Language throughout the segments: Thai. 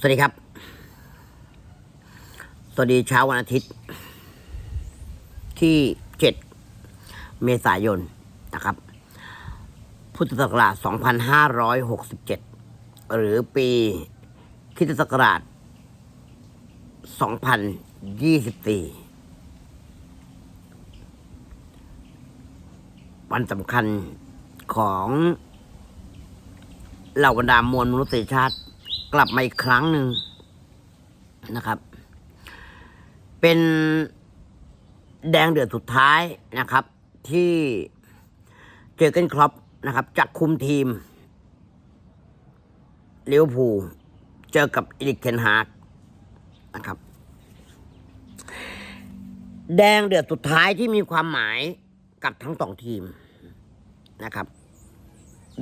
สวัสดีครับ สวัสดีเช้าวันอาทิตย์ ที่ 7 เมษายนนะครับ พุทธศักราช 2567 หรือปีคริสตศักราช 2024 วันสำคัญของเหล่าบรรดามวลมนุษยชาติ กลับมาอีกครั้งหนึ่งนะครับ เป็นแดงเดือดสุดท้ายนะครับ ที่เจอเกนครอปนะครับจะคุมทีมเลิเวอร์พูลเจอกับอีริกเทนฮากนะครับ แดงเดือดสุดท้ายที่มีความหมายกับทั้งสองทีมนะครับ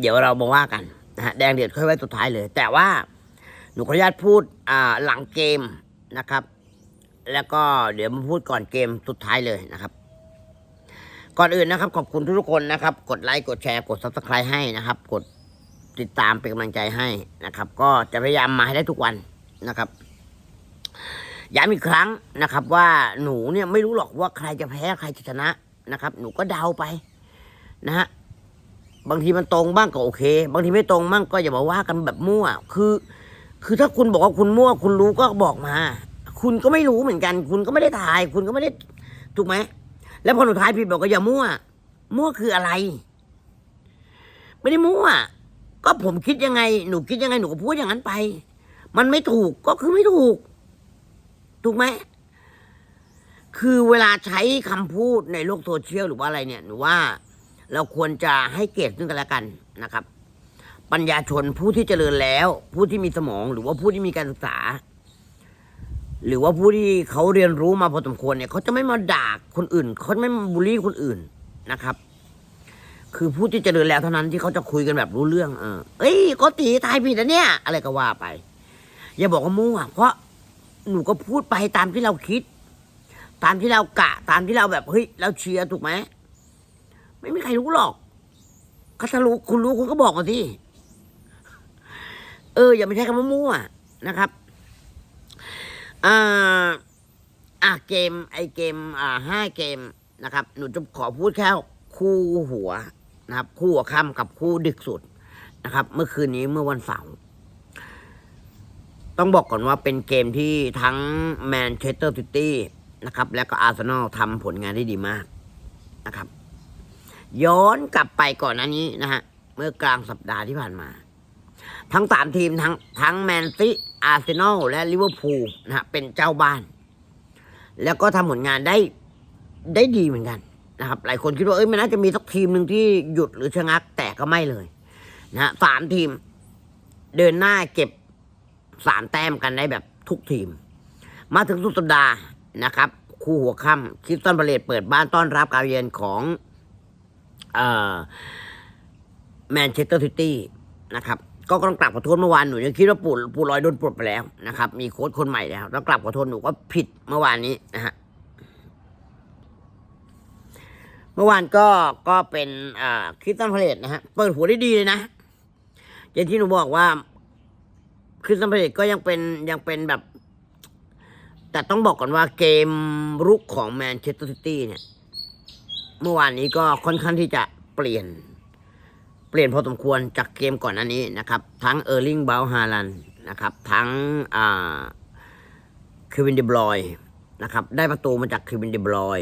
เดี๋ยวเรามาว่ากันนะฮะแดงเดือดค่อยไว้สุดท้ายเลย แต่ว่า หนูขออนุญาตพูดหลังเกมนะครับ แล้วก็เดี๋ยวมาพูดก่อนเกมสุดท้ายเลยนะครับ ก่อนอื่นนะครับ ขอบคุณทุกคนนะครับ กดไลค์กดแชร์กด subscribe ให้นะครับ กดติดตามเป็นกำลังใจให้นะครับ ก็จะพยายามมาให้ได้ทุกวันนะครับย้ำอีกครั้งนะครับ ว่าหนูเนี่ยไม่รู้หรอกว่าใครจะแพ้ใครจะชนะนะครับ หนูก็เดาไปนะฮะบางทีมันตรงบ้างก็โอเค บางทีไม่ตรงบ้างก็อย่ามาว่ากันแบบมั่ว คือ คือถ้าคุณบอกว่าคุณมั่ว คุณรู้ก็บอกมา คุณก็ไม่รู้เหมือนกัน คุณก็ไม่ได้ถ่าย คุณก็ไม่ได้ถูกไหมแล้วพอหนูท้ายผิดบอกก็อย่ามั่ว มั่วคืออะไร ไม่ได้มั่ว ก็ผมคิดยังไง หนูคิดยังไงหนูก็พูดอย่างนั้นไป มันไม่ถูกก็คือไม่ถูก ถูกไหมคือเวลาใช้คำพูดในโลกโซเชียลหรือว่าอะไรเนี่ยหนูว่าเราควรจะให้เกียรติซึ่งกันและกันนะครับ ปัญญาชนผู้ที่เจริญแล้ว ผู้ที่มีสมองหรือว่าผู้ที่มีการศึกษา หรือว่าผู้ที่เขาเรียนรู้มาพอสมควรเนี่ยเขาจะไม่มาด่าคนอื่นเขาไม่มาบูลลี่คนอื่นนะครับ คือผู้ที่เจริญแล้วเท่านั้นที่เขาจะคุยกันแบบรู้เรื่องเออเอ้ยก็ตีตายผิดนะเนี่ย อะไรก็ว่าไป อย่าบอกว่ามั่วเพราะหนูก็พูดไปตามที่เราคิด ตามที่เรากะ ตามที่เราแบบเฮ้ยเราเชียร์ถูกไหมไม่มีใครรู้หรอกก็ถ้ารู้คุณรู้คุณก็บอกมาสิ เอออย่าไปใช้คำว่ามั่วนะครับอ่าอะเกม ไอเกม อ่าห้าเกมนะครับ หนูจะขอพูดแค่คู่หัวนะครับ คู่หัวค่ำกับคู่ดึกสุดนะครับ เมื่อคืนนี้เมื่อวันเสาร์ต้องบอกก่อนว่าเป็นเกมที่ทั้งแมนเชสเตอร์ซิตี้นะครับ และก็อาร์เซนอลทำผลงานได้ดีมากนะครับ ย้อนกลับไปก่อนหน้านี้นะฮะ เมื่อกลางสัปดาห์ที่ผ่านมา ทั้งสามทีมทั้งทั้งแมนซีอาร์เซนอลและลิเวอร์พูลนะฮะเป็นเจ้าบ้าน แล้วก็ทำผลงานได้ได้ดีเหมือนกันนะครับ หลายคนคิดว่าเอ้ยมันน่าจะมีสักทีมหนึ่งที่หยุดหรือชะงักแต่ก็ไม่เลยนะฮะสามทีมเดินหน้าเก็บสามแต้มกันได้แบบทุกทีม มาถึงสุดสัปดาห์นะครับ คู่หัวค่ำคริสตันบาเลตเปิดบ้านต้อนรับการเยือนของแมนเชสเตอร์ซิตี้นะครับ ก็ต้องกลับขอโทษเมื่อวานหนูยังคิดว่าปูปูลอยโดนปลดไปแล้วนะครับ มีโค้ชคนใหม่แล้วแล้วกลับขอโทษหนูก็ผิดเมื่อวานนี้นะฮะเมื่อวานก็ก็เป็นอคริสตันพาเลตนะฮะเปิดหัวได้ดีเลยนะอย่างที่หนูบอกว่าคริสตันพาเลตก็ยังเป็นยังเป็นแบบ แต่ต้องบอกก่อนว่าเกมรุกของแมนเชสเตอร์ซิตี้เนี่ย เมื่อวานนี้ก็ค่อนข้างที่จะเปลี่ยน ลี่ยนพอสมควรจากเกมก่อนหน้านี้นะครับ ทั้งเออร์ลิงเบลฮาลันนะครับ ทั้งคิวินเดบรอยนะครับ ได้ประตูมาจากคิวินเดบรอย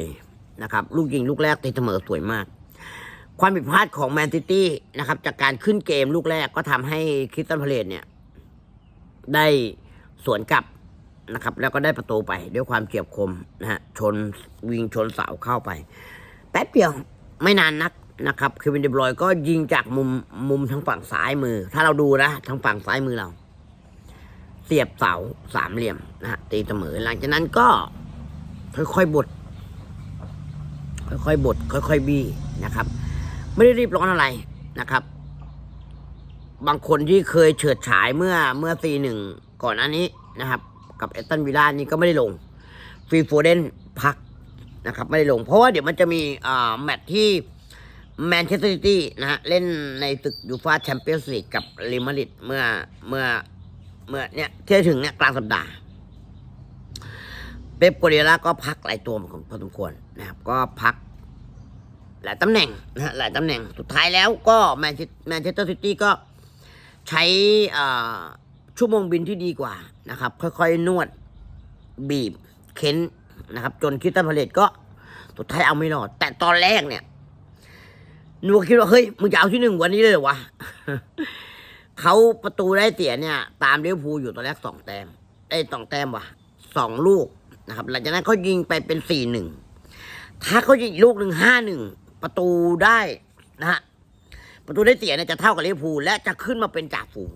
นะครับ ลูกยิงลูกแรกตีเสมอสวยมาก ความผิดพลาดของแมนซิตี้นะครับ จากการขึ้นเกมลูกแรกก็ทำให้คริสตันพาเลตเนี่ยได้สวนกลับนะครับ แล้วก็ได้ประตูไปด้วยความเฉียบคมนะฮะชนวิงชนเสาเข้าไป แป๊บเดียวไม่นานนัก นะครับคือวินเดบรอยก็ยิงจากมุมมุมทางฝั่งซ้ายมือ ถ้าเราดูนะทางฝั่งซ้ายมือเรา เสียบเสาสามเหลี่ยมนะฮะตีเสมอหลังจากนั้นก็ค่อยๆบดค่อยๆบดค่อยๆบี้นะครับ ไม่ได้รีบร้อนอะไรนะครับ บางคนที่เคยเฉิดฉายเมื่อเมื่อตีหนึ่งก่อนอันนี้นะครับ กับเอตันวิลล่านี่ก็ไม่ได้ลงฟรีโฟเดนพักนะครับ ไม่ได้ลง เพราะว่าเดี๋ยวมันจะมีอ่าแมตที่ แมนเชสเตอร์ซิตี้นะฮะเล่นในศึกยูฟาแชมเปี้ยนส์ลีกกับเรอัลมาดริดเมื่อเมื่อเมื่อเนี่ยเที่จะถึงเนี่ยกลางสัปดาห์เป๊ปกัวเดล่าก็พักหลายตัวพอสมควรนะครับ ก็พักหลายตำแหน่งนะฮะหลายตำแหน่งสุดท้ายแล้วก็แมนแมนเชสเตอร์ซิตี้ก็ใช้ชั่วโมงบินที่ดีกว่านะครับ ค่อยๆ นวดบีบเค้นนะครับ จนคิสตันพาเลตก็สุดท้ายเอาไม่รอดแต่ตอนแรกเนี่ย หนูก็คิดว่าเฮ้ยมึงจะเอาที่หนึ่งวันนี้เลยเหรอวะเขาประตูได้เสียเนี่ย ตามลิเวอร์พูลอยู่ตอนแรกสองแต้มได้สองแต้มว่ะสองลูกนะครับ หลังจากนั้นเขายิงไปเป็นสี่หนึ่งถ้าเขายิงอีกลูกหนึ่งห้าหนึ่งประตูได้นะฮะประตูได้เสียเนี่ยจะเท่ากับลิเวอร์พูลและจะขึ้นมาเป็นจ่าฝูง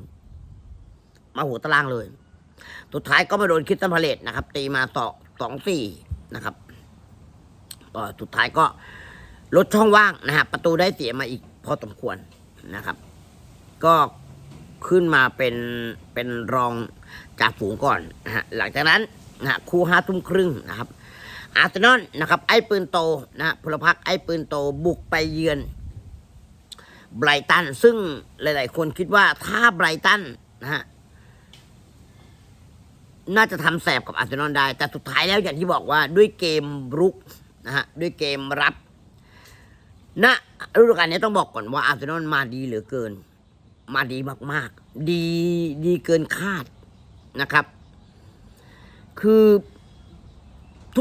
มาหัวตารางเลย สุดท้ายก็มาโดนคริสตันพาเลตนะครับ ตีมาต่อสองสี่นะครับก็สุดท้ายก็ ลดช่องว่างนะฮะประตูได้เสียมาอีกพอสมควรนะครับ ก็ขึ้นมาเป็นเป็นรองจากฝูงก่อนนะฮะหลังจากนั้นนะคู่ห้าทุ่มครึ่งนะครับอาร์เซนอลนะครับ ไอ้ปืนโตนะฮะพลพรรคไอ้ปืนโตบุกไปเยือนไบรตัน ซึ่งหลาย ๆ คนคิดว่าถ้าไบรตันนะฮะน่าจะทำแสบกับอาร์เซนอลได้ แต่สุดท้ายแล้วอย่างที่บอกว่าด้วยเกมรุกนะฮะด้วยเกมรับ ณฤดูกาลนี้ต้องบอกก่อนว่าอาร์เซนอลมาดีเหลือเกิน มาดีมากๆ ดีดีเกินคาดนะครับ คือ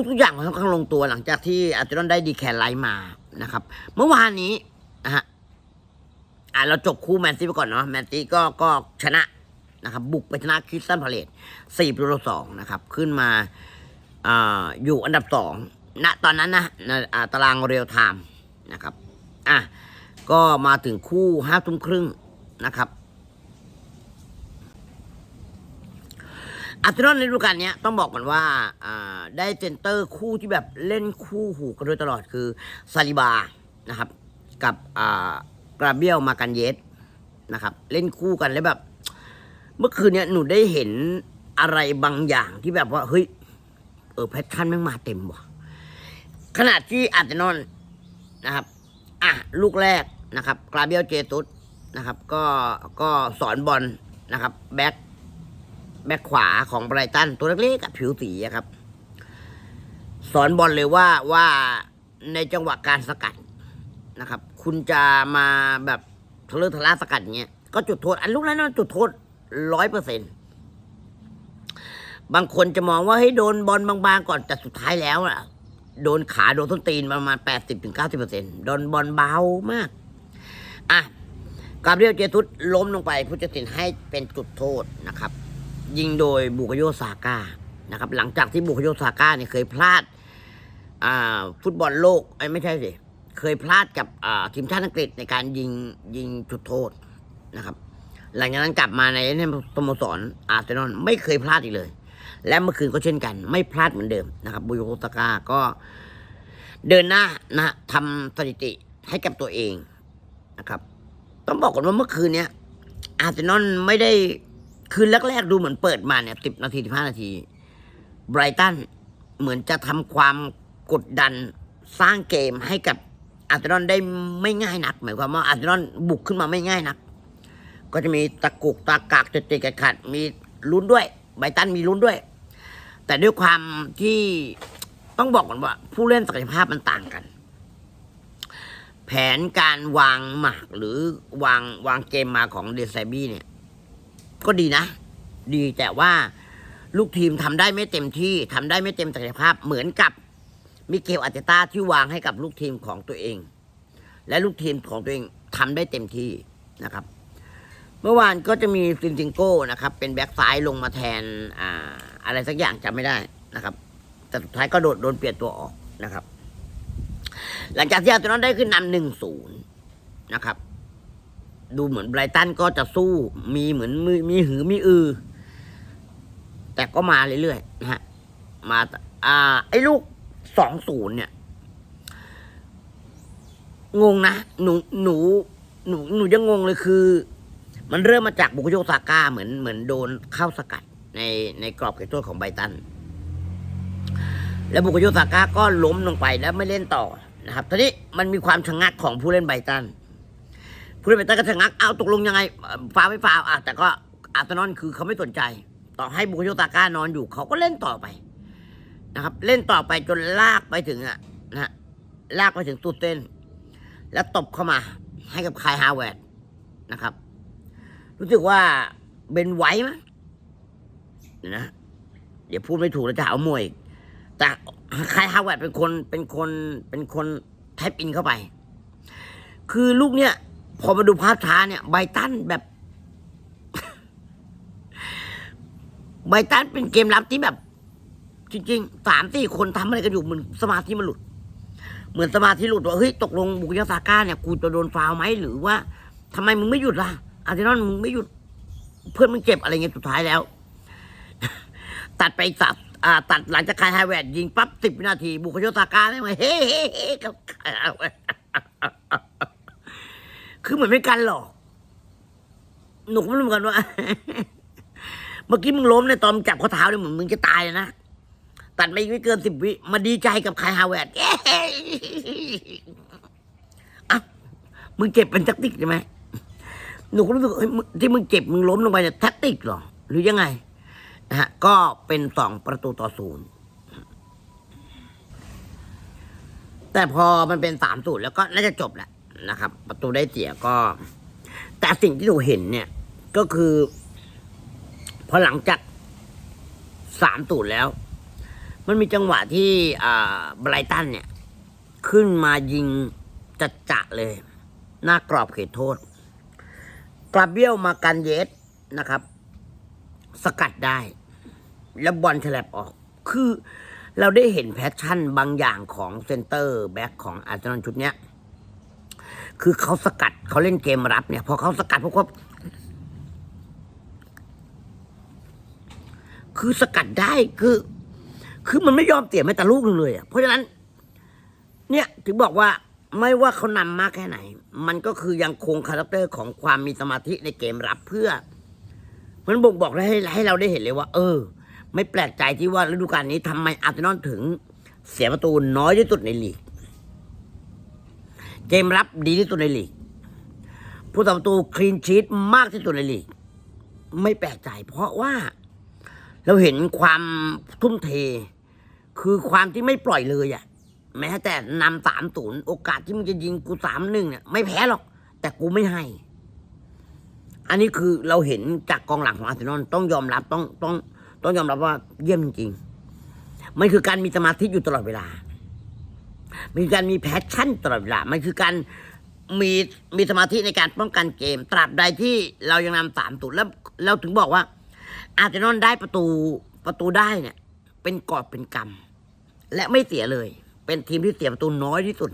ทุกๆอย่างมันค่อนข้างลงตัวหลังจากที่อาร์เซนอลได้ดีแคร์ไลมานะครับ เมื่อวานนี้นะฮะอ่าเราจบคู่แมนซีไปก่อนเนาะแมนซีก็ก็ชนะนะครับ บุกไปชนะคริสตันพาเลตสี่ประตูต่อสองนะครับ ขึ้นมาอ่าอยู่อันดับสองณตอนนั้นนะในอ่าตารางเรียลไทม์นะครับ อะ ก็มาถึงคู่ห้าทุ่มครึ่งนะครับอาร์เซนอลในฤดูกาลเนี้ยต้องบอกก่อนว่าได้เซนเตอร์คู่ที่แบบเล่นคู่หูกันโดยตลอดคือซาลิบานะครับ กับกราเบียลมากันเยสนะครับ เล่นคู่กันแล้วแบบ เมื่อคืนเนี้ยหนูได้เห็นอะไรบางอย่างที่แบบว่า เฮ้ย เออแพทชั่นแม่งมาเต็มว่ะขนาดที่อาร์เซนอลนะครับ อะลูกแรกนะครับกราเบียลเจตุสนะครับก็ก็สอนบอลนะครับแบ็คแบ็คขวาของไบรตันตัวเล็กๆกับผิวสีครับ สอนบอลเลยว่าว่าในจังหวะการสกัดนะครับ คุณจะมาแบบทะเลทะลาสกัดเงี้ยก็จุดโทษ อันลูกนั้นนจุดโทษร้อยเปอร์เซ็นบางคนจะมองว่าเฮ้ยโดนบอลบางๆก่อนแต่สุดท้ายแล้วอะ โดนขาโดนต้นตีนประมาณแปดสิบถึงเก้าสิบเปอร์เซ็นโดนบอลเบามาก อะกาเบรียลเจทุสล้มลงไปผู้ตัดสินให้เป็นจุดโทษนะครับ ยิงโดยบุกโยซาก้านะครับ หลังจากที่บุกโยซาก้าเนี่ยเคยพลาดฟุตบอลโลกไอ้ไม่ใช่สิเคยพลาดกับทีมชาติอังกฤษในการยิงยิงจุดโทษนะครับ หลังจากนั้นกลับมาในในสโมสรอาร์เซนอลไม่เคยพลาดอีกเลย และเมื่อคืนก็เช่นกัน ไม่พลาดเหมือนเดิมนะครับบุโยโซากาก็เดินหน้านะทำสถิติให้กับตัวเองนะครับ ต้องบอกก่อนว่าเมื่อคืนเนี้ยอาร์เซนอลไม่ได้คืนแรกๆดูเหมือนเปิดมาเนี่ยสิบนาทีสิบห้านาทีไบรตันเหมือนจะทำความกดดันสร้างเกมให้กับอาร์เซนอลได้ไม่ง่ายนัก หมายความว่าอาร์เซนอลบุกขึ้นมาไม่ง่ายนัก ก็จะมีตะกุกตะกากติดติดๆขัดมีลุ้นด้วย ไบตันมีลุ้นด้วย แต่ด้วยความที่ต้องบอกก่อนว่า ผู้เล่นศักยภาพมันต่างกัน แผนการวางหมากหรือวางวางเกมมาของเดซไบี้เนี่ย ก็ดีนะ ดีแต่ว่าลูกทีมทำได้ไม่เต็มที่ทำได้ไม่เต็มศักยภาพเหมือนกับมิเกลอาร์เตต้าที่วางให้กับลูกทีมของตัวเอง และลูกทีมของตัวเองทำได้เต็มที่นะครับ มื่อวานก็จะมีซินซิงโก้นะครับ เป็นแบ็กซ้ายลงมาแทนอ่าอะไรสักอย่างจำไม่ได้นะครับ แต่สุดท้ายก็โดนโดนเปลี่ยนตัวออกนะครับ หลังจากที่อาร์เซนอลได้ขึ้นนำหนึ่งศูนย์นะครับ ดูเหมือนไบรตันก็จะสู้มีเหมือนมีมีหือมีอือ แต่ก็มาเรื่อยๆนะฮะมาอ่า ไอ้ลูกสองศูนย์เนี่ยงงนะหนูหนูหนูหนูยังงงเลยคือ มันเริ่มมาจากบุกโยซาก้าเหมือนเหมือนโดนเข้าสกัดในในกรอบเขตโทษของไบตัน แล้วบุกโยซาก้าก็ล้มลงไปแล้วไม่เล่นต่อนะครับทีนี้มันมีความชะงักของผู้เล่นไบตัน ผู้เล่นไบตันก็ชะงักเอาตกลงยังไงฟาวไม่ฟาวอะแต่ก็อาร์เซนอลคือเขาไม่สนใจ ต่อให้บุคโยตาก้านอนอยู่เขาก็เล่นต่อไปนะครับ เล่นต่อไปจนลากไปถึงอะนะลากไปถึงสุดเส้น แล้วตบเข้ามาให้กับคายฮาวเวิร์ดนะครับ รู้สึกว่าเบนไว้มั้ยนะ เดี๋ยวพูดไม่ถูกแล้วจะหาว่ามวยอีกแต่คายฮาวเวิร์ดเป็นคนเป็นคนเป็นคนไทปอินเข้าไป คือลูกเนี่ย พอมาดูภาพช้าเนี่ย ไบตันแบบ ไบตันเป็นเกมรับที่แบบ จริงๆสามสี่คนทำอะไรกันอยู่เหมือนสมาธิมันหลุด เหมือนสมาธิหลุดว่าเฮ้ยตกลงบุกยาซาก้าเนี่ย กูจะโดนฟาวไหมหรือว่าทำไมมึงไม่หยุดล่ะ อาร์เซนอลมึงไม่หยุดเพื่อนมึงเจ็บอะไรเงี้ยสุดท้ายแล้ว ตัดไปสับอ่า ตัดหลังจากคายไฮแวดยิงปั๊บสิบวินาที บุกโยซาก้าได้ไหมเฮ้เฮ้เฮ้กับคือเหมือนเป็นการหลอกหนูก็ไม่รู้เหมือนกันว่าเมื่อกี้มึงล้มเนี่ยตอนจับข้อเท้าเนี่ยเหมือนมึงจะตายนะตัดไปไม่เกินสิบวิมาดีใจกับคายฮาวเวิร์ดเย้อะมึงเจ็บเป็นแท็กติกใช่ไหม หนูก็รู้สึกเฮ้ยที่มึงเจ็บมึงล้มลงไปเนี่ยแท็กติกหรอ หรือยังไงนะฮะก็เป็นสองประตูต่อศูนย์แต่พอมันเป็นสามศูนย์แล้วก็น่าจะจบแหละนะครับ ประตูได้เสียก็ แต่สิ่งที่หนูเห็นเนี่ย ก็คือ พอหลังจากสามศูนย์แล้ว มันมีจังหวะที่อ่าไบรตันเนี่ย ขึ้นมายิงจัดจะเลย หน้ากรอบเขตโทษ กราเบียลมากันเยสนะครับ สกัดได้ แล้วบอลฉลับออก คือเราได้เห็นแพชชั่นบางอย่างของเซนเตอร์แบ็กของอาร์เซนอลชุดเนี้ย คือเขาสกัดเขาเล่นเกมรับเนี่ย พอเขาสกัดพวกเขาคือสกัดได้คือ คือมันไม่ยอมเสี่ยแม้แต่ลูกนึงเลยอะเพราะฉะนั้น เนี่ยถึงบอกว่า ไม่ว่าเขานำมากแค่ไหน มันก็คือยังคงคาแรคเตอร์ของความมีสมาธิในเกมรับเพื่อ มันบ่งบอกให้ให้เราได้เห็นเลยว่า เออ ไม่แปลกใจที่ว่าฤดูกาลนี้ทำไมอาร์เซนอลถึงเสียประตูน้อยที่สุดในลีก เกมรับดีที่สุดในลีก ผู้ทำประตูคลีนชีตมากที่สุดในลีก ไม่แปลกใจ เพราะว่า เราเห็นความทุ่มเท คือความที่ไม่ปล่อยเลยอะ่ะ แม้แต่นำสามศูนย์โอกาสที่มึงจะยิงกูสามหนึ่งเนี่ยไม่แพ้หรอก แต่กูไม่ให้ อันนี้คือเราเห็นจากกองหลังของอาร์เซนอลต้องยอมรับต้องต้อง ต้องยอมรับว่าเยี่ยมจริงๆมันคือการมีสมาธิอยู่ตลอดเวลา มีการมีแพชชั่นตลอดเวลา มันคือการมีมีสมาธิในการป้องกันเกม ตราบใดที่เรายังนำสามศูนย์แล้วเราถึงบอกว่า อาร์เซนอลได้ประตูประตูได้เนี่ย เป็นกอบเป็นกำและไม่เสียเลย เป็นทีมที่เสียประตูน้อยที่สุด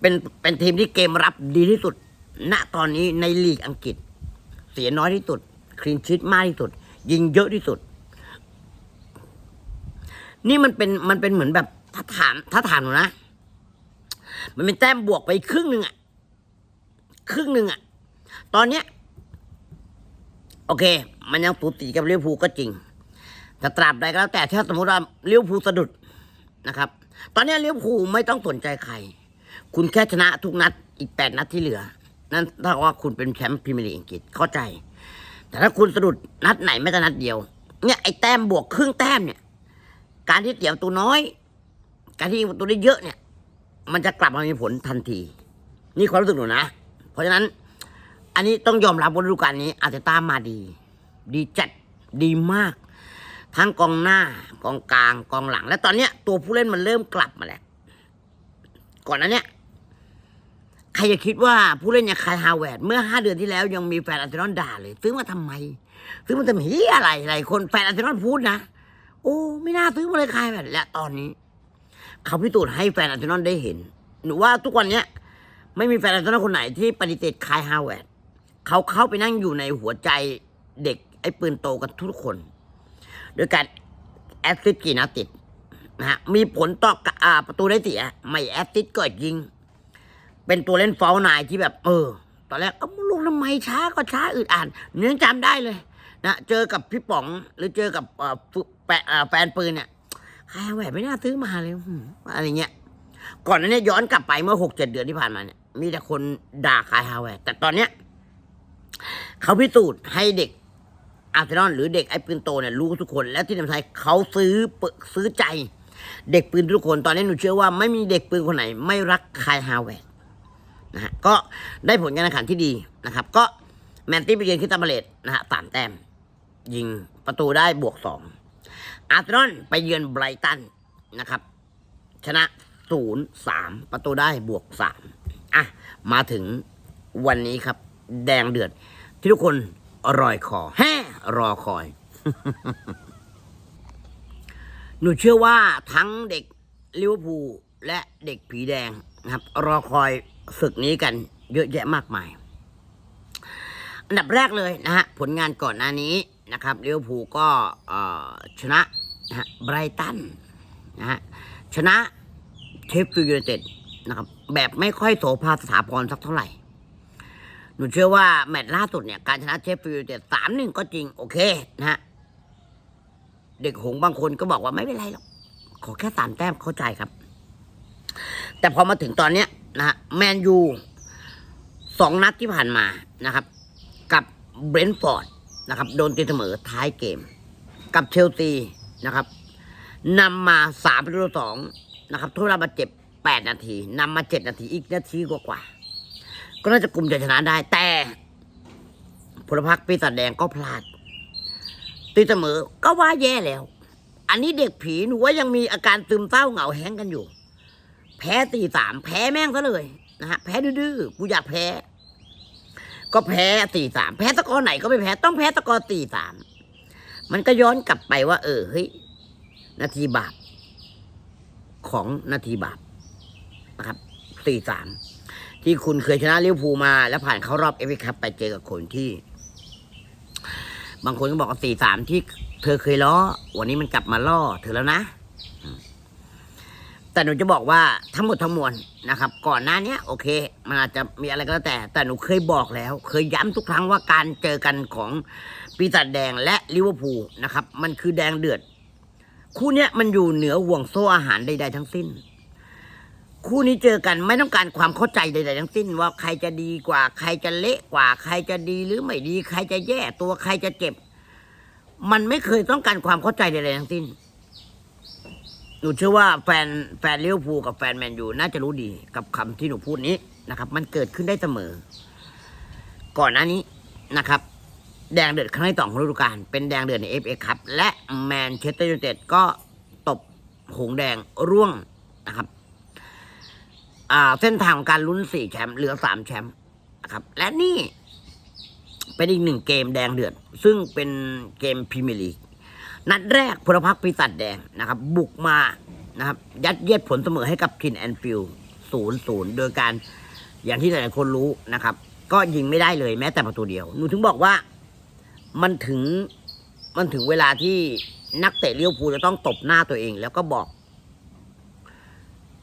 เป็นเป็นทีมที่เกมรับดีที่สุด ณตอนนี้ในลีกอังกฤษ เสียน้อยที่สุดคลีนชิตมากที่สุด ยิงเยอะที่สุด นี่มันเป็นมันเป็นเหมือนแบบถ้าถามถ้าถามหนูนะมันเป็นแต้มบวกไปครึ่งหนึ่งอะครึ่งหนึ่งอะตอนเนี้ย โอเค มันยังสูสีกับเลิเวอร์พูก็จริงแต่ตราบใดก็แล้วแต่ถ้าสมมติว่าเลิเวอร์พูสะดุดนะครับ ตอนนี้ลิเวอร์พูไม่ต้องสนใจใคร คุณแค่ชนะทุกนัดอีกแปดนัดที่เหลือ นั่นถ้าว่าคุณเป็นแชมป์พรีเมียร์ลีกอังกฤษเข้าใจ แต่ถ้าคุณสะดุดนัดไหนแม้แต่นัดเดียว เนี่ยไอ้แต้มบวกครึ่งแต้มเนี่ย การที่เสียประตูน้อย การที่ยิงประตูได้เยอะเนี่ย มันจะกลับมามีผลทันที นี่ความรู้สึกหนูนะ เพราะฉะนั้น อันนี้ต้องยอมรับว่าฤดูกาลนี้อาเตต้ามาดี ดีจัดดีมาก ทั้งกองหน้ากองกลางกองหลัง และตอนเนี้ย ตัวผู้เล่นมันเริ่มกลับมาแล้ว ก่อนนั้นเนี่ยใครจะคิดว่าผู้เล่นอย่างคายฮาวเวิร์ดเมื่อห้าเดือนที่แล้วยังมีแฟนอาร์เซนอลด่าเลยซื้อมาทำไม ซื้อมาทำเฮียอะไรหลายคนแฟนอาร์เซนอลพูดนะ โอ้ ไม่น่าซื้อมาเลยคายแบบและตอนนี้ เขาพิสูจน์ให้แฟนอาร์เซนอลได้เห็น หนูว่าทุกวันเนี้ย ไม่มีแฟนอาร์เซนอลคนไหนที่ปฏิเสธคายฮาวเวิร์ดเขาเข้าไปนั่งอยู่ในหัวใจเด็กไอ้ปืนโตกันทุกคน โดยการแอสซิสกี่นัดติดนะฮะมีผลต่ออ่าประตูได้เสียไม่แอสซิสก็ยิง เป็นตัวเล่นฟอลนายที่แบบ เออ ตอนแรกก็ลงทำไมช้าก็ช้าอึดอ่านเนื้อจำได้เลยนะเจอกับพี่ป๋องหรือเจอกับแฟนปืนเนี่ยใครเอาแหวนไม่น่าซื้อมาเลยอะไรเงี้ย ก่อนนั้นเนี่ยย้อนกลับไปเมื่อหกเจ็ดเดือนที่ผ่านมาเนี่ยมีแต่คนด่าคายฮาวเวิร์ดแต่ตอนเนี้ยเขาพิสูจน์ให้เด็ก อาร์เซนอลหรือเด็กไอ้ปืนโตเนี่ยรู้ทุกคน แล้วที่สำคัญเขาซื้อเปซื้อใจ เด็กปืนทุกคนตอนนี้หนูเชื่อว่าไม่มีเด็กปืนคนไหน ไม่รักคายฮาวเวร์ดนะฮะก็ได้ผลการแข่งขันที่ดีนะครับ ก็แมนตี้ไปเยือนคริสตัลพาเลตนะฮะสามแต้ม ยิงประตูได้บวกสองอาร์เซนอลไปเยือนไบรตันนะครับ ชนะศูนย์สามประตูได้บวกสามอะมาถึงวันนี้ครับ แดงเดือดที่ทุกคนอร่อยคอแฮ่ รอคอย หนูเชื่อว่าทั้งเด็กลิเวอร์พูลและเด็กผีแดงนะครับ รอคอยศึกนี้กันเยอะแยะมากมาย อันดับแรกเลยนะฮะ ผลงานก่อนหน้านี้นะครับลิเวอร์พูลก็ชนะนะฮะไบรตันนะฮะชนะเชฟฟิลด์ยูไนเต็ดนะครับแบบไม่ค่อยโสภาสถาพรสักเท่าไหร่ หนูเชื่อว่าแมตช์ล่าสุดเนี่ยการชนะเชฟฟิลด์ยูไนเต็ดสามหนึ่งก็จริง โอเคนะฮะเด็กหงบางคนก็บอกว่าไม่เป็นไรหรอกขอแค่สามแต้มเข้าใจครับ แต่พอมาถึงตอนเนี้ยนะฮะแมนยูสองนัดที่ผ่านมานะครับ กับเบรนท์ฟอร์ดนะครับโดนตีเสมอท้ายเกม กับเชลซีนะครับนำมาสามประตูสองนะครับทุกเวลาบาดเจ็บแปดนาทีนำมาเจ็ดนาทีอีกนาทีกว่าๆ ก็น่าจะกลุ่มใจชนะได้ แต่พลพรรคปีศาจแดงก็พลาด ตีเสมอก็ว่าแย่แล้ว อันนี้เด็กผีหนูว่ายังมีอาการซึมเศร้าเหงาแห้งกันอยู่ แพ้ตีสามแพ้แม่งซะเลยนะฮะแพ้ดื้อๆกูอยากแพ้ ก็แพ้ตีสามแพ้ตะกอไหนก็ไม่แพ้ต้องแพ้ตะกอตีสามมันก็ย้อนกลับไปว่า เออเฮ้ยนาทีบาปของนาทีบาปนะครับตีสาม ที่คุณเคยชนะลิเวอร์พูลมา แล้วผ่านเข้ารอบเอฟเอคัพไปเจอกับคนที่ บางคนก็บอกว่าสี่สามที่เธอเคยล้อ วันนี้มันกลับมาล่อเธอแล้วนะ แต่หนูจะบอกว่าทั้งหมดทั้งมวลนะครับ ก่อนหน้าเนี้ยโอเค มันอาจจะมีอะไรก็แล้วแต่ แต่หนูเคยบอกแล้ว เคยย้ำทุกครั้งว่าการเจอกันของปีศาจแดงและลิเวอร์พูลนะครับ มันคือแดงเดือด คู่เนี้ยมันอยู่เหนือห่วงโซ่อาหารใดๆทั้งสิ้น คู่นี้เจอกันไม่ต้องการความเข้าใจใดๆทั้งสิ้นว่าใครจะดีกว่า ใครจะเละกว่า ใครจะดีหรือไม่ดี ใครจะแย่ตัวใครจะเจ็บ มันไม่เคยต้องการความเข้าใจใดๆทั้งสิ้นหนูเชื่อว่าแฟนแฟนเลิเวอร์พูกับแฟนแมนยูน่าจะรู้ดีกับคำที่หนูพูดนี้นะครับ มันเกิดขึ้นได้เสมอ ก่อนหน้านี้นะครับ แดงเดือดครั้งที่สองของฤดูกาลเป็นแดงเดือดในเอฟเอคัพและแมนเชสเตอร์ยูไนเต็ดก็ตบหงแดงร่วงนะครับ อ่า เส้นทางของการลุ้นสี่แชมป์เหลือสามแชมป์นะครับ และนี่ เป็นอีกหนึ่งเกมแดงเดือด ซึ่งเป็นเกมพรีเมียร์ลีกนัดแรกพลพรรคปีศาจแดงนะครับ บุกมานะครับ ยัดเยียดผลเสมอให้กับคินแอนฟิลศูนย์ศูนย์โดยการอย่างที่หลายๆคนรู้นะครับ ก็ยิงไม่ได้เลยแม้แต่ประตูเดียวหนูถึงบอกว่ามันถึงมันถึงเวลาที่นักเตะเลี้ยวภูจะต้องตบหน้าตัวเอง แล้วก็บอก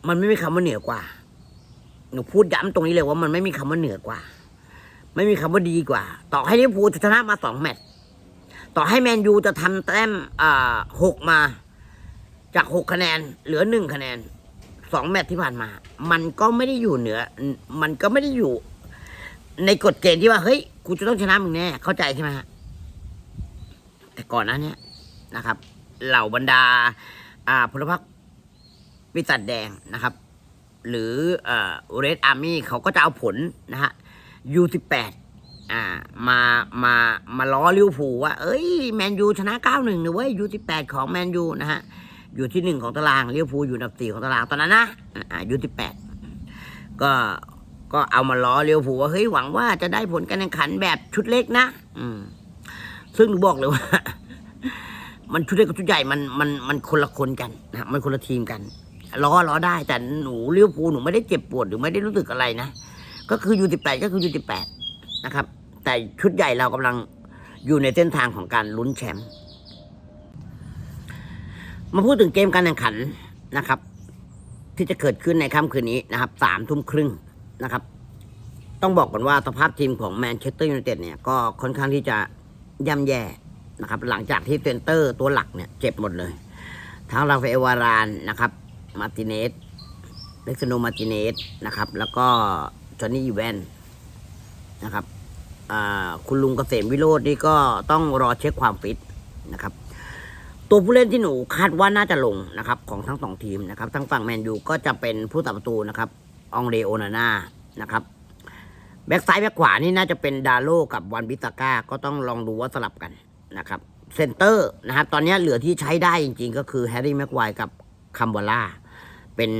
มันไม่มีคำว่าเหนือกว่า หนูพูดย้ำตรงนี้เลยว่ามันไม่มีคำว่าเหนือกว่า ไม่มีคำว่าดีกว่า ต่อให้ลิเวอร์พูลจะชนะมาสองแมตช์ต่อให้แมนยูจะทำแต้มอ่าหกมา จากหกคะแนน เหลือหนึ่งคะแนนสองแมตช์ที่ผ่านมา มันก็ไม่ได้อยู่เหนือ มันก็ไม่ได้อยู่ ในกฎเกณฑ์ที่ว่าเฮ้ยกูจะต้องชนะมึงแน่เข้าใจใช่ไหมฮะแต่ก่อนหนั้นเนี่ยนะครับ เหล่าบรรดา อ่าพลพรรคปีศาจแดงนะครับ หรือเรดอาร์มี่เขาก็จะเอาผลนะฮะยูสิบแปดอ่ามามามาล้อลิวอร์พูลว่า เอ้ยแมนยูชนะเก้าหนึ่งนะเว้ยยูสิบแปดของแมนยูนะฮะอยู่ที่หนึ่งของตารางลิวอร์พูลอยู่อันดับสี่ของตารางตอนนั้นนะอ่ายูสิบแปดก็ก็เอามาล้อลิเวอร์พูลว่าเฮ้ยหวังว่าจะได้ผลการแข่งขันแบบชุดเล็กนะ อืม ซึ่งบอกเลยว่า มันชุดเล็กกับชุดใหญ่มันมันมันคนละคนกันนะมันคนละทีมกัน ล้อล้อได้ แต่หนูเลิเวพูหนูไม่ได้เจ็บปวดหรือไม่ได้รู้สึกอะไรนะก็คือยูสิบแปดก็คือยูสิบแปดนะครับ แต่ชุดใหญ่เรากำลังอยู่ในเส้นทางของการลุ้นแชมป์มาพูดถึงเกมการแข่งขันนะครับ ที่จะเกิดขึ้นในค่ำคืนนี้นะครับสามทุ่มครึ่งนะครับ ต้องบอกก่อนว่าสภาพทีมของแมนเชสเตอร์ยูไนเต็ดเนี่ยก็ค่อนข้างที่จะย่ำแย่นะครับ หลังจากที่เซนเตอร์ตัวหลักเนี่ยเจ็บหมดเลย ทั้งราฟาเอลวารานนะครับ มาร์ติเนสเล็กซโนมาร์ติเนสนะครับ แล้วก็จอห์นนี่อีแวนนะครับคุณลุงเกษมวิโรจน์นี่ก็ต้องรอเช็คความฟิตนะครับ ตัวผู้เล่นที่หนูคาดว่าน่าจะลงนะครับ ของทั้งสองทีมนะครับ ทั้งฝั่งแมนยูก็จะเป็นผู้ตัดประตูนะครับองเรโอนาน่านะครับแบ็กซ้ายแบ็กขวานี่น่าจะเป็นดาโลกับวันบิตาก้าก็ต้องลองดูว่าสลับกันนะครับเซนเตอร์นะครับ ตอนนี้เหลือที่ใช้ได้จริงๆ ก็คือแฮร์รี่แม็กไวร์กับคัมบอล่า เป็น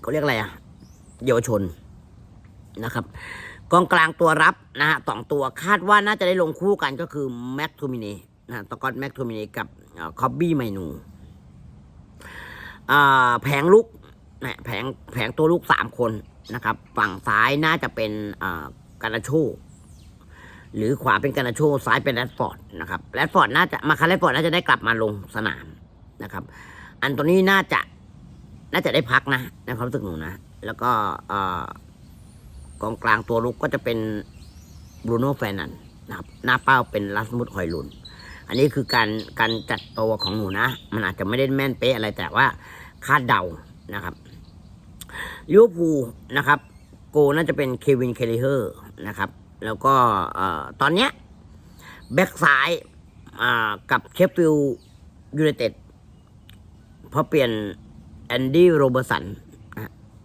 เขาเรียกอะไรอะเยาวชนนะครับกองกลางตัวรับนะฮะสองตัวคาดว่าน่าจะได้ลงคู่กันก็คือแม็กทูมินีนะฮะตกอนแม็กทูมินีกับคอบบี้ไมนูแผงลุกนะแผงแผงตัวลุกสามคนนะครับ ฝั่งซ้ายน่าจะเป็นการาโชหรือขวาเป็นการาโชซ้ายเป็นแรดฟอร์ดนะครับแรดฟอร์ดน่าจะมาคาแรดฟอร์ดน่าจะได้กลับมาลงสนามนะครับ อันตัวนี้น่าจะ น่าจะได้พักนะในความรู้สึกหนูนะ แล้วก็กองกลางตัวลุกก็จะเป็นบรูโน่แฟนันนะครับ หน้าเป้าเป็นลัสมุดหอยลุน อันนี้คือการการจัดตัวของหนูนะ มันอาจจะไม่ได้แม่นเป๊ะอะไรแต่ว่าคาดเดานะครับลิเวอร์พูลนะครับ โกน่าจะเป็นเควินเคลเฮอร์นะครับ แล้วก็ตอนเนี้ยแบ็กซ้ายกับเชฟฟิลด์ยูไนเต็ด พอเปลี่ยนแอนดี้โรเบอร์สัน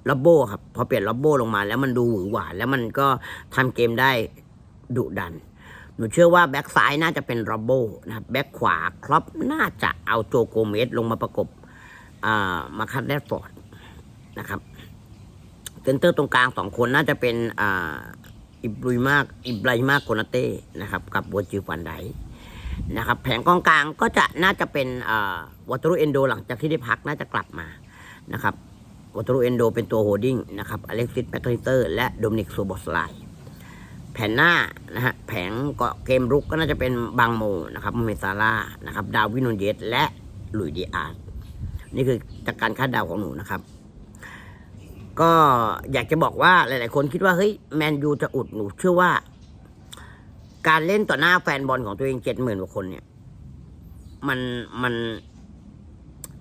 ล็อบโบครับ พอเปลี่ยนล็อบโบลงมาแล้วมันดูหวือหวาแล้วมันก็ทำเกมได้ดุดัน หนูเชื่อว่าแบ็กซ้ายน่าจะเป็นโรบโบนะครับแบ็กขวาครอปน่าจะเอาโจโกเมสลงมาประกบอ่ามาคัดแรดฟอร์ดนะครับเซนเตอร์ตรงกลางสองคนน่าจะเป็นอ่าอิบรุยมากอิบรมาโกนาเต้นะครับ กับบัวจิวฟันได นะครับแผงกองกลางก็จะน่าจะเป็นวัตรุเอนโดหลังจากที่ได้พักน่าจะกลับมานะครับวัตรุเอนโดเป็นตัวโฮดดิ้งนะครับอเล็กซิสแบคลิเตอร์และโดมินิกโซบอสไลแผนหน้านะฮะแผงเกาะเกมรุกก็น่าจะเป็นบางโมนะครับเมซาร่านะครับดาวินนเยสและหลุยดีอาร์นี่คือจากการคาดเดาของหนูนะครับก็อยากจะบอกว่าหลาย ๆ คนคิดว่าเฮ้ยแมนยูจะอุดหนูเชื่อว่า การเล่นต่อหน้าแฟนบอลของตัวเองเจ็ดหมื่นกว่าคนเนี่ย มันมัน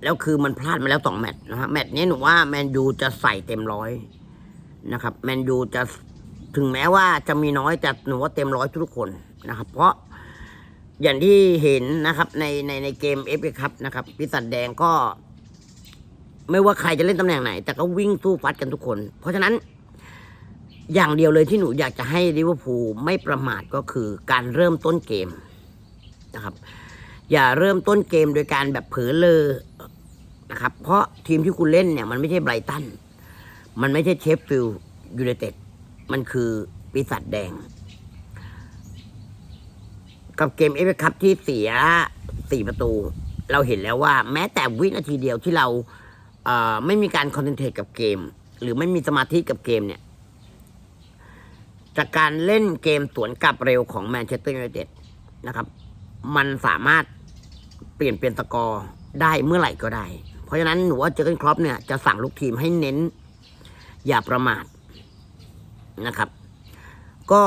แล้วคือมันพลาดมาแล้วสองแมตช์นะฮะแมตช์นี้หนูว่าแมนยูจะใส่เต็มร้อยนะครับ แมนยูจะถึงแม้ว่าจะมีน้อยแต่หนูว่าเต็มร้อยทุกคนนะครับ เพราะอย่างที่เห็นนะครับในในในเกมเอฟเอคัพนะครับพิสัดแดงก็ ไม่ว่าใครจะเล่นตำแหน่งไหน แต่ก็วิ่งสู้ฟัดกันทุกคน เพราะฉะนั้น อย่างเดียวเลยที่หนูอยากจะให้ลิเวอร์พูลไม่ประมาทก็คือการเริ่มต้นเกมนะครับ อย่าเริ่มต้นเกมโดยการแบบเผลอเลอนะครับ เพราะทีมที่คุณเล่นเนี่ย มันไม่ใช่ไบรตัน มันไม่ใช่เชฟฟิลด์ยูไนเต็ด มันคือปีศาจแดง กับเกมเอฟเอคัพที่เสียสี่ประตู เราเห็นแล้วว่า แม้แต่วินาทีเดียวที่เราเไม่มีการคอนเซนเทรตกับเกม หรือไม่มีสมาธิกับเกมเนี่ย จากการเล่นเกมสวนกลับเร็วของแมนเชสเตอร์ยูไนเต็ดนะครับ มันสามารถเปลี่ยนเป็นสกอร์ได้เมื่อไหร่ก็ได้ เพราะฉะนั้นหนูว่าเจอร์เกนครอปเนี่ยจะสั่งลูกทีมให้เน้น อย่าประมาทนะครับ ก็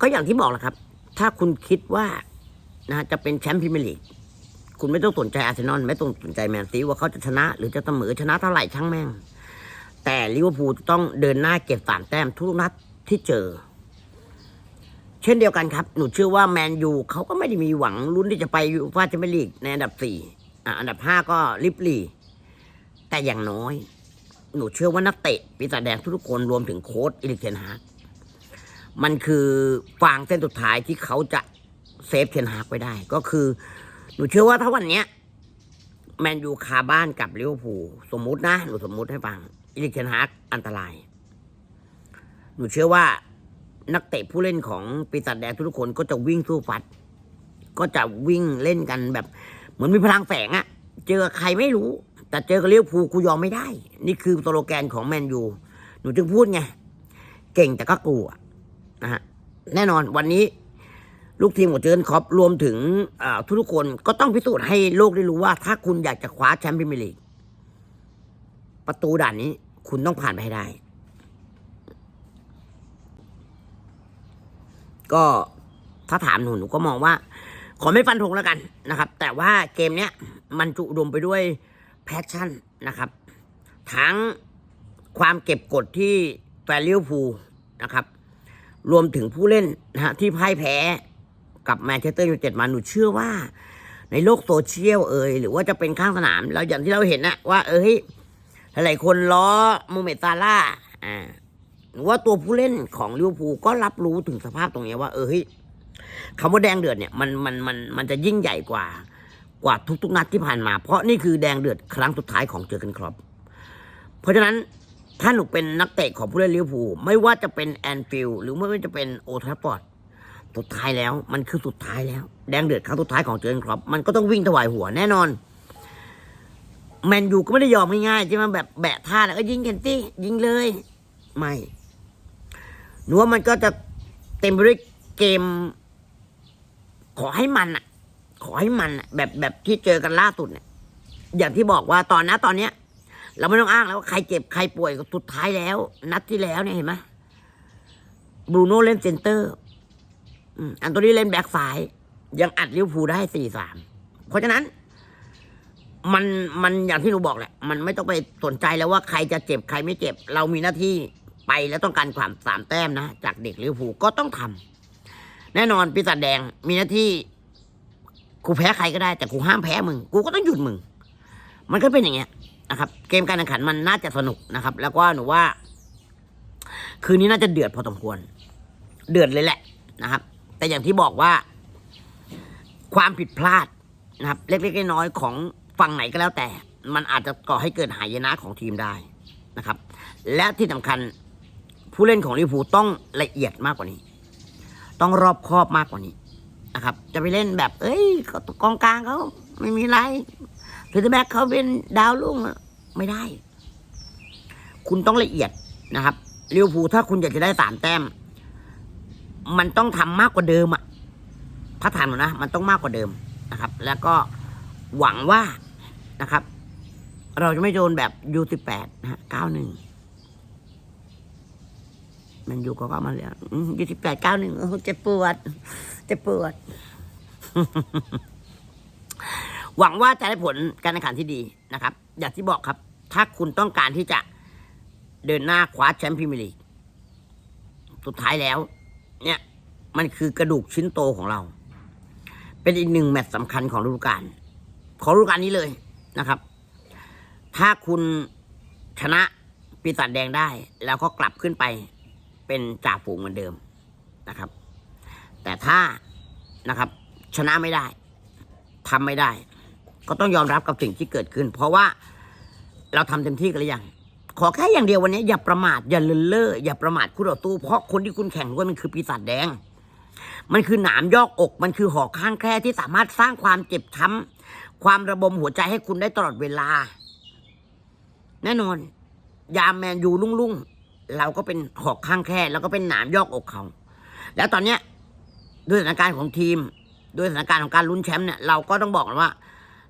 ก็อย่างที่บอกแหละครับ ถ้าคุณคิดว่านะฮะจะเป็นแชมป์พรีเมียร์ลีกคุณไม่ต้องสนใจอาร์เซนอลไม่ต้องสนใจแมนซีว่าเขาจะชนะ หรือจะเสมอชนะเท่าไหร่ช่างแม่ง แต่ลิเวอร์พูลต้องเดินหน้าเก็บสามแต้มทุกนัด ที่เจอ เช่นเดียวกันครับ หนูเชื่อว่าแมนยูเขาก็ไม่ได้มีหวังลุ้นที่จะไปยูฟ่าแชมเปี้ยนลีกในอันดับสี่อันดับห้าก็ลิบลีแต่อย่างน้อย หนูเชื่อว่านักเตะปีศาจแดงทุกคนรวมถึงโค้ชอิริกเทนฮากมันคือฟางเส้นสุดท้ายที่เขาจะเซฟเทนฮากไว้ได้ ก็คือ หนูเชื่อว่าถ้าวันเนี้ยแมนยูคาบ้านกับลิเวอร์พูลสมมุตินะ หนูสมมุติให้ฟังอิริกเทนฮากอันตราย หนูเชื่อว่านักเตะผู้เล่นของปีศาจแดงทุกคนก็จะวิ่งสู้ฟัด ก็จะวิ่งเล่นกันแบบ เหมือนมีพลังแฝงอะเจอใครไม่รู้ แต่เจอกับลิเวอร์พูกูยอมไม่ได้ นี่คือสโลแกนของแมนยูหนูจึงพูดไง เก่งแต่ก็กลัวนะฮะแน่นอนวันนี้ลูกทีมของเจอร์นคอปรวมถึงทุกๆคนก็ต้องพิสูจน์ให้โลกได้รู้ว่า ถ้าคุณอยากจะคว้าแชมป์พรีเมียร์ลีกประตูด่านนี้ คุณต้องผ่านไปให้ได้ ก็ถ้าถามหนูหนูก็มองว่า ขอไม่ฟันธงแล้วกันนะครับ แต่ว่าเกมเนี้ยมันจุดมไปด้วยแพชชั่นนะครับ ทั้งความเก็บกดที่แฟนลิเวอร์พูลนะครับ รวมถึงผู้เล่นนะฮะที่พ่ายแพ้กับแมนเชสเตอร์ยูไนเต็ดมาหนูเชื่อว่า ในโลกโซเชียลเอ่ยหรือว่าจะเป็นข้างสนามเราอย่างที่เราเห็นนะว่า เอ้ยหลายๆคนล้อมูเมตซาร่าอ่า ว่าตัวผู้เล่นของลิเวอร์พูลก็รับรู้ถึงสภาพตรงนี้ว่า เออเฮ้ยคำว่าแดงเดือดเนี่ยมันมันมันมันจะยิ่งใหญ่กว่ากว่าทุกๆนัดที่ผ่านมา เพราะนี่คือแดงเดือดครั้งสุดท้ายของเจอกันครับ เพราะฉะนั้นถ้าหนูเป็นนักเตะของผู้เล่นลิเวอร์พูลไม่ว่าจะเป็นแอนฟิลหรือไม่ว่าจะเป็นโอทราฟฟอร์ดสุดท้ายแล้วมันคือสุดท้ายแล้ว แดงเดือดครั้งสุดท้ายของเจอกันครับ มันก็ต้องวิ่งถวายหัวแน่นอนแมนยูก็ไม่ได้ยอมง่ายๆใช่ไหมแบบแบะท่าแล้วก็ยิงกันสิยิงเลย ไม่ หนูว่ามันก็จะเต็มไปด้วยเกม ขอให้มันอะขอให้มันอะแบบแบบที่เจอกันล่าสุดเนี่ยอย่างที่บอกว่าตอนนะตอนเนี้ย เราไม่ต้องอ้างแล้วว่าใครเจ็บใครป่วยก็สุดท้ายแล้ว นัดที่แล้วเนี่ยเห็นไหมบรูโน่เล่นเซนเตอร์อืมอันโตนี่เล่นแบ็กซ้าย ยังอัดลิเวอร์พูลได้สี่สามเพราะฉะนั้นมันมันอย่างที่หนูบอกแหละ มันไม่ต้องไปสนใจแล้วว่าใครจะเจ็บใครไม่เจ็บ เรามีหน้าที่ ไปแล้วต้องการความสามแต้มนะจากเด็กลิเวอร์พูลก็ต้องทำแน่นอนปีศาจแดงมีหน้าที่กูแพ้ใครก็ได้แต่กูห้ามแพ้มึงกูก็ต้องหยุดมึง มันก็เป็นอย่างเงี้ยนะครับ เกมการแข่งขันมันน่าจะสนุกนะครับ แล้วก็หนูว่า คืนนี้น่าจะเดือดพอสมควร เดือดเลยแหละนะครับ แต่อย่างที่บอกว่า ความผิดพลาดนะครับ เล็กๆน้อยๆของฝั่งไหนก็แล้วแต่ มันอาจจะก่อให้เกิดหายนะของทีมได้นะครับ และที่สำคัญ ผู้เล่นของลิเวอร์พูลต้องละเอียดมากกว่านี้ ต้องรอบคอบมากกว่านี้นะครับ จะไปเล่นแบบ เอ้ยกองกลางเขาไม่มีไรเซนเตอร์แบ็กเขาเป็นดาวรุ่งไม่ได้ คุณต้องละเอียดนะครับลิเวอร์พูลถ้าคุณอยากจะได้สามแต้ม มันต้องทำมากกว่าเดิมอะถ้าถานะ มันต้องมากกว่าเดิมนะครับ แล้วก็หวังว่านะครับ เราจะไม่โดนแบบยูสิบแปดนะฮะเก้าหนึ่ง มันอยู่ก็ก็มาแล้วยูสิบแปดเก้าหนึ่งเจ็บปวดเจ็บปวด หวังว่าจะได้ผลการแข่งขันที่ดีนะครับ อย่างที่บอกครับ ถ้าคุณต้องการที่จะเดินหน้าคว้าแชมป์พรีเมียร์ลีกสุดท้ายแล้ว เนี่ย มันคือกระดูกชิ้นโตของเรา เป็นอีกหนึ่งแมตช์สำคัญของฤดูกาลของฤดูกาลนี้เลยนะครับ ถ้าคุณชนะปีศาจแดงได้ แล้วก็กลับขึ้นไป เป็นจ่าฝูงเหมือนเดิมนะครับ แต่ถ้านะครับ ชนะไม่ได้ทำไม่ได้ ก็ต้องยอมรับกับสิ่งที่เกิดขึ้น เพราะว่าเราทำเต็มที่กันหรือยังขอแค่อย่างเดียววันนี้อย่าประมาทอย่าเลินเล่ออย่าประมาทคู่ต่อตู้เพราะคนที่คุณแข่งด้วยมันคือปีศาจแดง มันคือหนามยอกอก มันคือหอกข้างแคร่ที่สามารถสร้างความเจ็บช้ำความระบมหัวใจให้คุณได้ตลอดเวลา แน่นอน ยามแมนยูลุ่งลุ่งๆ เราก็เป็นหอกข้างแค่แล้วก็เป็นหนามยอกอกเขาแล้วตอนเนี้ยด้วยสถานการณ์ของทีม ด้วยสถานการณ์ของการลุ้นแชมป์เนี่ยเราก็ต้องบอกกันว่า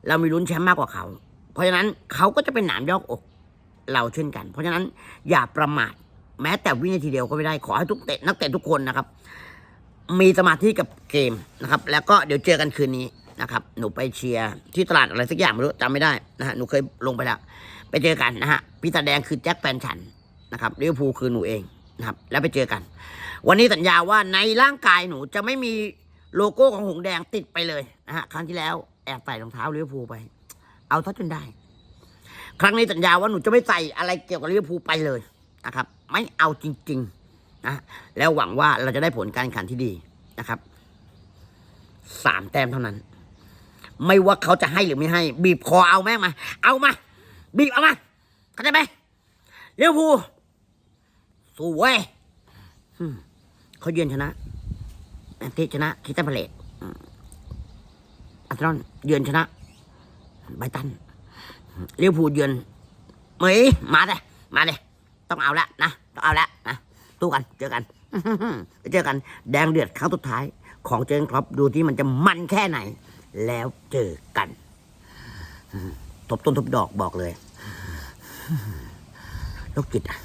เรามีลุ้นแชมป์มากกว่าเขา เพราะฉะนั้นเขาก็จะเป็นหนามยอกอกเราเช่นกัน เพราะฉะนั้นอย่าประมาทแม้แต่วินาทีเดียวก็ไม่ได้ขอให้ทุกเตะนักเตะทุกคนนะครับ มีสมาธิกับเกมนะครับ แล้วก็เดี๋ยวเจอกันคืนนี้นะครับหนูไปเชียร์ที่ตลาดอะไรสักอย่างไม่รู้จำไม่ได้นะฮะหนูเคยลงไปแล้วไปเจอกันนะฮะพี่ตาแดงคือแจ็คแฟนฉัน นะครับลิเวอร์พูลคือหนูเองนะครับ แล้วไปเจอกัน วันนี้สัญญาว่าในร่างกายหนูจะไม่มีโลโก้ของหงแดงติดไปเลยนะฮะครั้งที่แล้วแอบใส่รองเท้าลิเวอร์พูลไป เอาซะจนได้ ครั้งนี้สัญญาว่าหนูจะไม่ใส่อะไรเกี่ยวกับลิเวอร์พูลไปเลยนะครับ ไม่เอาจริง ๆนะแล้วหวังว่าเราจะได้ผลการแข่งขันที่ดีนะครับสามแต้มเท่านั้น ไม่ว่าเขาจะให้หรือไม่ให้ บีบคอเอาแม่งมา เอามา บีบเอามาเข้าใจไหมเลี้ยวภูล สู้เว้ยเขาเยือนชนะแมนที่ชนะคิสตันพาเลตอืมอัลเทรอนเยือนชนะไบตันเลี้ยวภูลเยือนเมยมาเลยมาเลยต้องเอาละนะต้องเอาละนะตู้กันเจอกันไปเจอกันแดงเดือดครั้งสุดท้าย ของเจนครับดูที่มันจะมันแค่ไหน แล้วเจอกันทบต้นทบดอกบอกเลยโรคจิตอะ